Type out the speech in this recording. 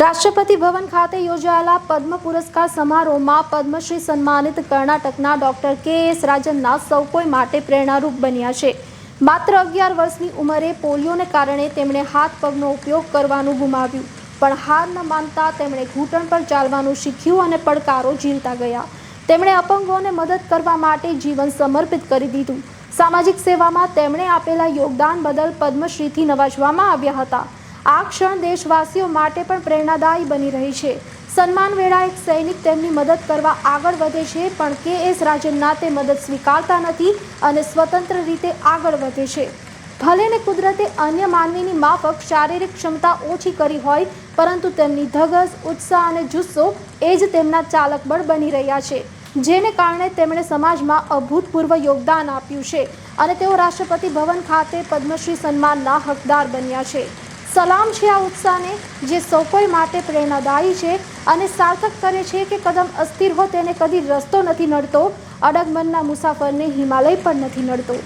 રાષ્ટ્રપતિ ભવન ખાતે યોજાયેલા પદ્મ પુરસ્કાર સમારોહમાં પદ્મશ્રી સન્માનિત કર્ણાટકના ડોક્ટર કે એસ રાજનના સૌ કોઈ માટે પ્રેરણારૂપ બન્યા છે. માત્ર અગિયાર વર્ષની ઉંમરે પોલિયોને કારણે તેમણે હાથ પગનો ઉપયોગ કરવાનું ગુમાવ્યું, પણ હાર ન માનતા તેમણે ઘૂંટણ પર ચાલવાનું શીખ્યું અને પડકારો ઝીલતા ગયા. તેમણે અપંગોને મદદ કરવા માટે જીવન સમર્પિત કરી દીધું. સામાજિક સેવામાં તેમણે આપેલા યોગદાન બદલ પદ્મશ્રીથી નવાજવામાં આવ્યા હતા. આ ક્ષણ દેશવાસીઓ માટે પણ પ્રેરણાદાયી બની રહી છે. સન્માન વેળા એક સૈનિક તેમની મદદ કરવા આગળ વધે છે, પણ કે એસ રાજનના તે મદદ સ્વીકારતા નથી અને સ્વતંત્ર રીતે આગળ વધે છે. ભલે ને કુદરતે અન્ય માનવીની માફક શારીરિક ક્ષમતા ઓછી કરી હોય, પરંતુ તેમની ધગસ, ઉત્સાહ અને જુસ્સો એ જ તેમના ચાલક બળ બની રહ્યા છે, જેને કારણે તેમણે સમાજમાં અભૂતપૂર્વ યોગદાન આપ્યું છે અને તેઓ રાષ્ટ્રપતિ ભવન ખાતે પદ્મશ્રી સન્માનના હકદાર બન્યા છે. સલામ છે આ ઉત્સાહને, જે સૌ કોઈ માટે પ્રેરણાદાયી છે અને સાર્થક કરે છે કે કદમ અસ્થિર હો તેને કદી રસ્તો નથી નડતો. અડગ મનના મુસાફરને હિમાલય પણ નથી નડતો.